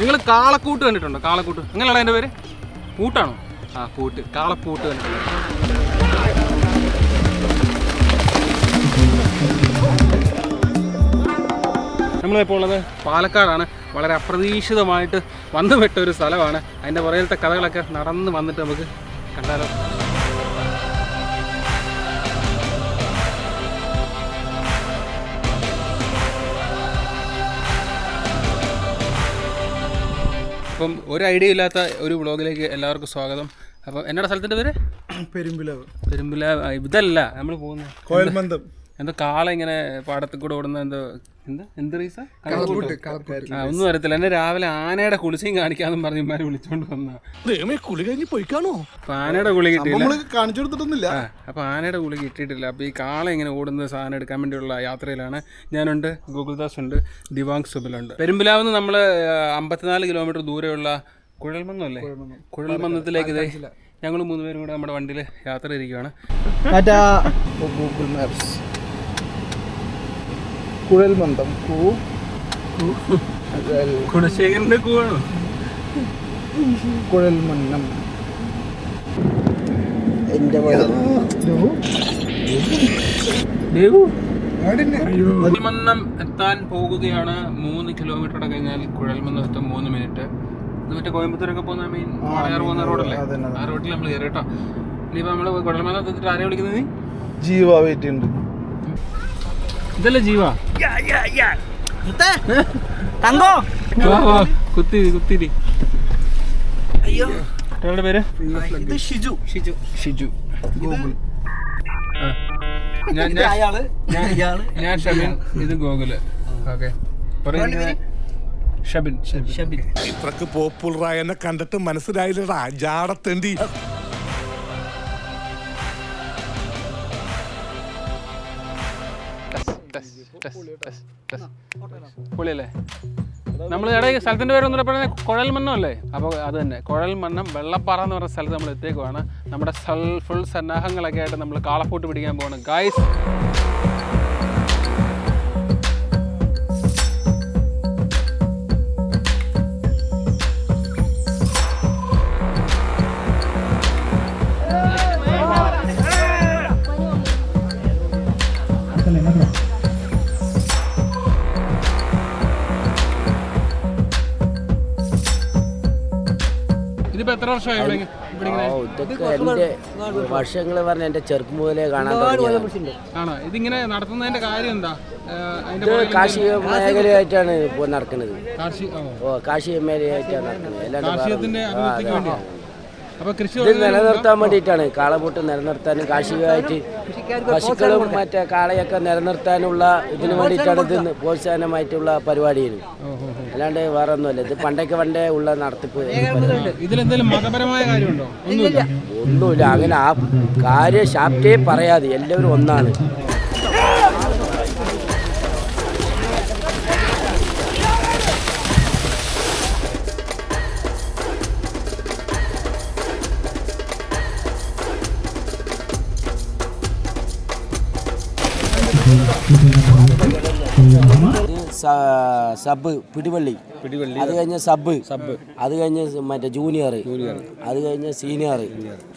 നിങ്ങൾ കാളക്കൂട്ട് കണ്ടിട്ടുണ്ടോ? കാളക്കൂട്ട്. നിങ്ങളാണ് എന്റെ പേര്? കൂട്ടാണോ? ആ കൂട്ട്. കാളക്കൂട്ട് കണ്ടിട്ടുണ്ട്? നമ്മളിപ്പോൾ ഉള്ളത് പാലക്കാടാണ്. വളരെ അപ്രതീക്ഷിതമായിട്ട് വന്നുപെട്ട ഒരു സ്ഥലമാണ്. അതിന്റെ പുറകിലത്തെ കഥകളൊക്കെ നടന്ന് വന്നിട്ട് നമുക്ക് കണ്ടാലോ. അപ്പം ഒരു ഐഡിയ ഇല്ലാത്ത ഒരു വ്ളോഗിലേക്ക് എല്ലാവർക്കും സ്വാഗതം. അപ്പം എന്നോട് സ്ഥലത്തിന്റെ പേര്? പെരുമ്പിലാവ്. പെരുമ്പിലാവ്. ഇതല്ല നമ്മൾ പോകുന്നത് കോയൽമന്ദം. എന്തോ കാള ഇങ്ങനെ പാടത്തിൽ കൂടെ ഓടുന്ന എന്തോ എന്താ? എന്ത് റീസ? ആ ഒന്നും അറിയത്തില്ല. എന്നെ രാവിലെ ആനയുടെ കുളിച്ചയും കാണിക്കാന്നും പറഞ്ഞ് ഇമാരെ വിളിച്ചോണ്ട് വന്ന. കുളി കഴിഞ്ഞ് പോയിക്കാണോ? അപ്പൊ ആനയുടെ കുളി കിട്ടിയില്ല. കാണിച്ചു കൊടുത്തിട്ടൊന്നുമില്ല. അപ്പൊ ആനയുടെ കുളി കിട്ടിയിട്ടില്ല. അപ്പൊ ഈ കാള ഇങ്ങനെ ഓടുന്ന സാധനം എടുക്കാൻ വേണ്ടിയുള്ള യാത്രയിലാണ്. ഞാനുണ്ട് ഗൂഗിൾദാസ് ഉണ്ട് ദിവാങ് സുബിലുണ്ട്. പെരുമ്പിലാവുന്ന നമ്മൾ അമ്പത്തിനാല് കിലോമീറ്റർ ദൂരെയുള്ള കുഴൽമന്നം അല്ലേ കുഴൽമന്നത്തിലേക്ക് ഞങ്ങൾ മൂന്നുപേരും കൂടെ നമ്മുടെ വണ്ടിയിൽ യാത്ര ഇരിക്കുകയാണ് ഗൂഗിൾ മാപ്സ്. കുഴൽമന്ദം കൂ. കുണശേഖരന്റെ കൂവാണോ? കുഴൽമന്നം എന്റെ കുഴൽമന്നം എത്താൻ പോകുകയാണ് മൂന്ന് കിലോമീറ്റർ കഴിഞ്ഞാൽ കുഴൽമന്നം എത്തും മൂന്ന് മിനിറ്റ് ഇത് മറ്റേ കോയമ്പത്തൂരൊക്കെ പോകുന്ന മെയിൻ വാളയാർ പോകുന്ന റോഡല്ലേ ആ റോഡിൽ നമ്മൾ കയറി കേട്ടോ. ഇനിയിപ്പോ നമ്മൾ കുഴൽമന്നം എത്തിയിട്ട് ആരെയാണ് വിളിക്കുന്നത്? നീ ജീവ വെയിറ്റ് ഉണ്ട് ഇതല്ലേ ജീവ? തങ്കോ. കുത്തി കുത്തിരി അയ്യോ. കുട്ടികളുടെ പേര്? ഇത് ഷിജു. ഷിജു. ഷിജു. ഗൂഗിൾ ഞാൻ ഞാൻ അയാൾ. ഞാൻ ഇയാൾ ഞാൻ ഷബിൻ ഇത് ഗോകുൽ. ഓക്കെ. ഷബിൻ ഷബിൻ. ഇത്രക്ക് പോപ്പുലറായെന്നെ കണ്ടിട്ട് മനസ്സിലായില്ലടാ. ജാടത്തേണ്ടി പൊളിയല്ലേ നമ്മൾ ഇടയിൽ സ്ഥലത്തിന്റെ പേര് ഒന്നുകൂടെ പറയുന്നത് കുഴൽമന്നം അല്ലേ അപ്പോൾ അത് തന്നെ. കുഴൽമന്നം വെള്ളപ്പാറ എന്ന് പറഞ്ഞ സ്ഥലത്ത് നമ്മൾ എത്തിയേക്കുവാണ്. നമ്മുടെ ഫുൾ സന്നാഹങ്ങളൊക്കെ ആയിട്ട് നമ്മൾ കാളപ്പൂട്ട് പിടിക്കാൻ പോകണം ഗായ്സ് എത്ര വർഷമായി ഇവിടെ ഇവിടെ ഇങ്ങനെ ഓ, ഇതൊക്കെ എന്റെ വർഷങ്ങൾ പറഞ്ഞ എന്റെ ചെറുപ്പം മുതലേ കാണാൻ ആണോ? ഇതിങ്ങനെ നടത്തുന്നതിന്റെ കാര്യം എന്താ? ഏഹ് അതിന്റെ ഇത് പുറകിൽ കാർഷിക മേഖലയായിട്ടാണ് ഇപ്പോൾ നടക്കുന്നത്. കാർഷിക ഓ, കാർഷിക മേഖലയായിട്ടാണ് നടക്കുന്നത്. അല്ലാണ്ട് വേറെ കാർഷികത്തിന്റെ ഒന്നും- ആ, അഭിവൃദ്ധിക്ക് അതെ. വേണ്ടിയാണ് അപ്പൊ കൃഷി ഇത് നിലനിർത്താൻ വേണ്ടിയിട്ടാണ് കാളപൂട്ട് നിലനിർത്താനും കാർഷികമായിട്ട് പശുക്കളും മറ്റേ കാളയൊക്കെ നിലനിർത്താനുള്ള ഇതിന് വേണ്ടിയിട്ടാണ് ഇത് പ്രോത്സാഹനമായിട്ടുള്ള പരിപാടിയാണ് അല്ലാണ്ട് വേറെ ഒന്നുമല്ല ഇത് പണ്ടൊക്കെ പണ്ടേ ഉള്ള നടത്തിപ്പ്. ഒന്നുമില്ല. ഒന്നുമില്ല. അങ്ങനെ ആ കാര്യം ശാപ്റ്റേ പറയാതെ എല്ലാവരും ഒന്നാണ്. സബ് പിടിവള്ളി. പിടിവള്ളി അത് കഴിഞ്ഞ സബ്. സബ്. അത് കഴിഞ്ഞ് മറ്റേ ജൂനിയർ. അത് കഴിഞ്ഞ് സീനിയർ.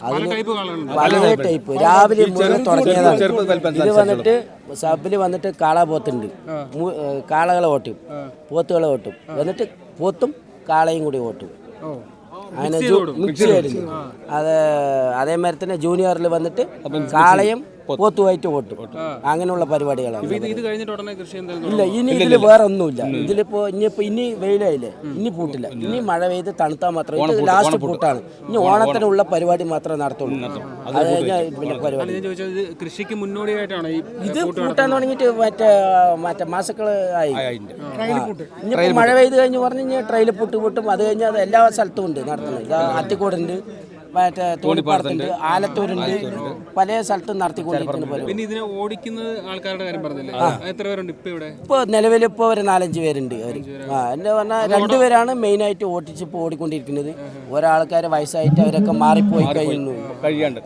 കളറുണ്ട് പല ടൈപ്പ് രാവിലെ മുതൽ തുടങ്ങിയതാണ്. ഇത് വന്നിട്ട് സബിൽ വന്നിട്ട് കാള പോത്തുണ്ട്. കാളകളെ ഓട്ടും. പോത്തുകളെ ഓട്ടും. എന്നിട്ട് പോത്തും കാളയും കൂടി ഓട്ടും. അങ്ങനെ മിക്സ് ആയിരുന്നു അത് അതേമാതിരി തന്നെ ജൂനിയറിൽ വന്നിട്ട് കാളയും പോത്തുമായിട്ട് ഓട്ടും അങ്ങനെയുള്ള പരിപാടികളാണ് ഇല്ല ഇനി ഇതിൽ വേറെ ഒന്നുമില്ല ഇതിലിപ്പോ ഇനിയിപ്പോ ഇനി വെയിലായില്ലേ? ഇനി പൂട്ടില്ല. ഇനി മഴ പെയ്ത് തണുത്താൽ മാത്രം ഇത് ലാസ്റ്റ് പൂട്ടാണ്. ഇനി ഓണത്തിനുള്ള പരിപാടി മാത്രമേ നടത്തുള്ളൂ. അത് കഴിഞ്ഞാൽ പിന്നെ പരിപാടി. ഞാൻ ചോദിച്ചത് ഇത് കൃഷിക്ക് മുന്നോടിയായിട്ടാണ് ഈ ഇത് പൂട്ടാൻ തുടങ്ങിയിട്ട് മറ്റേ മറ്റേ മാസക്കൾ ആയി. ഇനിയിപ്പോ മഴ പെയ്ത് കഴിഞ്ഞ് പറഞ്ഞു കഴിഞ്ഞാൽ ട്രെയിൽ പൂട്ട് പൂട്ടും. അത് കഴിഞ്ഞാൽ അത് എല്ലാ സ്ഥലത്തും ഉണ്ട് നടത്തുന്നത്. ഇത് അത്തിക്കോടുണ്ട് മറ്റേ തോണിപ്പാടത്തുണ്ട്. ആലത്തൂരുണ്ട് പല സ്ഥലത്തും നടത്തിക്കൊണ്ടിരിക്കുന്ന പിന്നെ ഇതിനെ ഓടിക്കുന്നത് ആൾക്കാരുടെ കാര്യം പറഞ്ഞില്ലേ? എത്ര പേരുണ്ട് ഇപ്പൊ ഇവിടെ? ഇപ്പൊ നിലവിൽ ഇപ്പൊ ഒരു നാലഞ്ച് പേരുണ്ട് അവർ ആ എന്താ പറഞ്ഞാൽ രണ്ടുപേരാണ് മെയിൻ ആയിട്ട് ഓടിച്ച് ഇപ്പൊ ഓടിക്കൊണ്ടിരിക്കുന്നത്. ഒരാൾക്കാര് വയസ്സായിട്ട് അവരൊക്കെ മാറിപ്പോയി കഴിയുന്നു കഴിയാണ്ട്.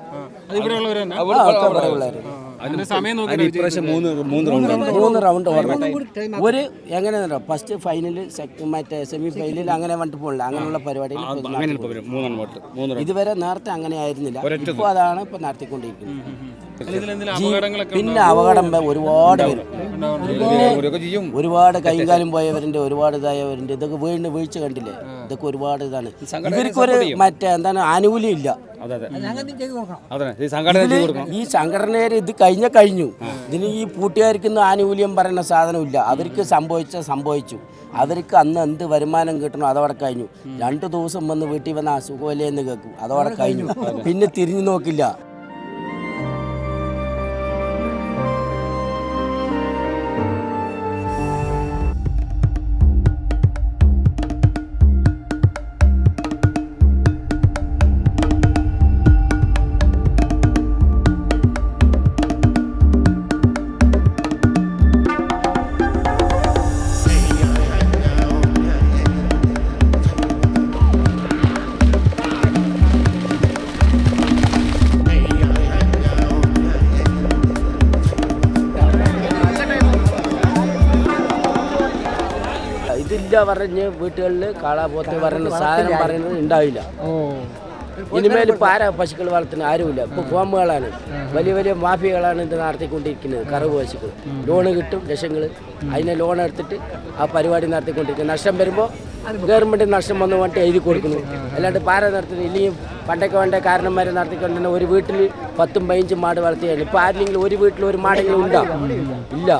അത് അതിന് ഇപ്രാവശ്യം മൂന്ന് മൂന്ന് റൗണ്ട് മൂന്ന് റൗണ്ട് ഓടണം ഒരു എങ്ങനെയാണോ ഫസ്റ്റ് ഫൈനൽ മറ്റേ സെമി ഫൈനൽ അങ്ങനെ വന്നിട്ട് പോകില്ല അങ്ങനെയുള്ള പരിപാടികൾ ഇതുവരെ നേരത്തെ അങ്ങനെ ആയിരുന്നില്ല. ഇപ്പോൾ അതാണ് ഇപ്പൊ നടത്തിക്കൊണ്ടിരിക്കുന്നത്. പിന്നെ അപകടം ഒരുപാട് വരും ഒരുപാട് കൈകാലം പോയവരുണ്ട് ഒരുപാട് ഇതായവരുണ്ട്. ഇതൊക്കെ വീണ് വീഴ്ച കണ്ടില്ലേ? ഇതൊക്കെ ഒരുപാട് ഇതാണ്. ഇവർക്കൊരു മറ്റേ എന്താണ് ആനുകൂല്യം ഇല്ല. ഈ സംഘടനയിൽ ഇത് കഴിഞ്ഞ കഴിഞ്ഞു. ഇതിന് ഈ പൂട്ടുകാർക്കൊന്നും ആനുകൂല്യം പറയുന്ന സാധനമില്ല. അവർക്ക് സംഭവിച്ച സംഭവിച്ചു. അവർക്ക് അന്ന് എന്ത് വരുമാനം കിട്ടണോ അതവിടെ കഴിഞ്ഞു. രണ്ടു ദിവസം വന്ന് വീട്ടിൽ വന്ന അസുഖമല്ലേ എന്ന് കേൾക്കും. അതവിടെ കഴിഞ്ഞു. പിന്നെ തിരിഞ്ഞു നോക്കില്ല. പറഞ്ഞ് വീട്ടുകളിൽ കാള പോത്ത് പറയുന്ന സാധനം പറയുന്നത് ഉണ്ടാവില്ല. ഇനിമേൽ ഇപ്പം ആരാ പശുക്കൾ വളർത്തുന്ന? ആരുമില്ല. ഇപ്പൊ ഫോമുകളാണ് വലിയ വലിയ മാഫിയകളാണ് ഇത് നടത്തിക്കൊണ്ടിരിക്കുന്നത് കറവ് പശുക്കൾ. ലോണ് കിട്ടും ലക്ഷങ്ങൾ. അതിനെ ലോൺ എടുത്തിട്ട് ആ പരിപാടി നടത്തിക്കൊണ്ടിരിക്കുന്നത്. നഷ്ടം വരുമ്പോൾ ഗവൺമെന്റ് നഷ്ടം വന്നു പറഞ്ഞിട്ട് എഴുതി കൊടുക്കുന്നു. അല്ലാണ്ട് പാര നടത്തുന്നു ഇല്ലെങ്കിൽ പണ്ടൊക്കെ വേണ്ട കാരണന്മാരെ നടത്തിക്കൊണ്ടിരുന്ന ഒരു വീട്ടിൽ പത്തും പതിനഞ്ചും മാട് വളർത്തിയാണ്. ഇപ്പോൾ ആരെങ്കിലും ഒരു വീട്ടിൽ ഒരു മാടെങ്കിലും ഉണ്ടോ? ഇല്ല.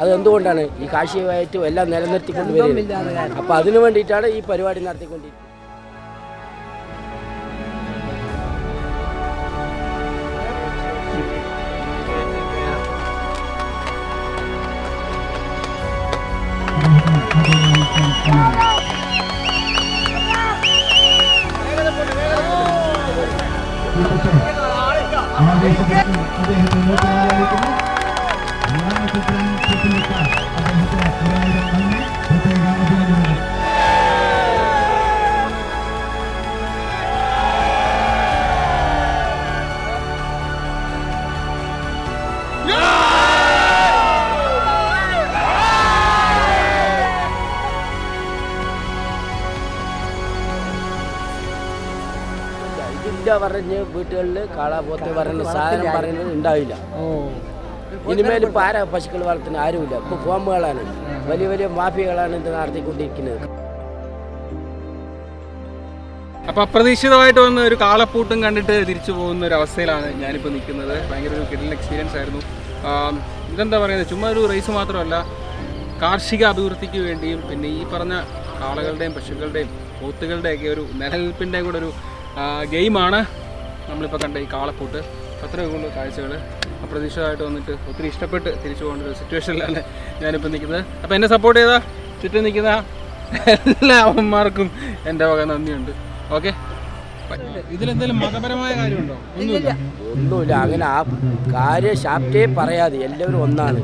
അത് എന്തുകൊണ്ടാണ് ഈ കാർഷികമായിട്ടും എല്ലാം നിലനിർത്തിക്കൊണ്ട് വരുന്നത് അപ്പോൾ അതിനു വേണ്ടിയിട്ടാണ് ഈ പരിപാടി നടത്തിക്കൊണ്ടിരിക്കുന്നത്. പറഞ്ഞ് വീട്ടുകളിൽ കാളാപോത്ത് പറയുന്ന സാധനം പറയുന്നത് ഉണ്ടാവില്ല. ഇനിമേൽ ഇപ്പൊ ആരാ പശുക്കൾ വളർത്തുന്നത് ആരുമില്ല. ഇപ്പോൾ ഫോമുകളാണ് വലിയ വലിയ മാഫിയകളാണ് ഇത് നടത്തിക്കൊണ്ടിരിക്കുന്നത്. അപ്പൊ അപ്രതീക്ഷിതമായിട്ട് വന്ന ഒരു കാളപ്പൂട്ടും കണ്ടിട്ട് തിരിച്ചു പോകുന്ന ഒരു അവസ്ഥയിലാണ് ഞാനിപ്പോൾ നിൽക്കുന്നത്. ഭയങ്കര ഒരു കിടൽ എക്സ്പീരിയൻസ് ആയിരുന്നു. ഇതെന്താ പറയുന്നത്? ചുമ്മാ ഒരു റേസ് മാത്രമല്ല കാർഷിക അഭിവൃദ്ധിക്ക് വേണ്ടിയും പിന്നെ ഈ പറഞ്ഞ കാളകളുടെയും പശുക്കളുടെയും പോത്തുകളുടെയൊക്കെ ഒരു നിലനിൽപ്പിന്റെയും കൂടെ ഒരു ഗെയിമാണ് നമ്മളിപ്പോൾ കണ്ട ഈ കാളപ്പൂട്ട്. അത്രയൊക്കെ ഉള്ളൂ കാഴ്ചകൾ അപ്രതീക്ഷിതമായിട്ട് വന്നിട്ട് ഒത്തിരി ഇഷ്ടപ്പെട്ട് തിരിച്ചു പോകേണ്ട ഒരു സിറ്റുവേഷനിലാണ് ഞാനിപ്പോൾ നിൽക്കുന്നത്. അപ്പോൾ എന്നെ സപ്പോർട്ട് ചെയ്താൽ ചുറ്റും നിൽക്കുന്ന എല്ലാ അമ്മമാർക്കും എന്റെ വക നന്ദിയുണ്ട്. ഓക്കെ ഇതിലെന്തെങ്കിലും മതപരമായ കാര്യമുണ്ടോ? ഒന്നുമില്ല. ഒന്നുമില്ല. അങ്ങനെ ആ കാര്യം ശാപ്റ്റേ പറയാതെ എല്ലാവരും ഒന്നാണ്.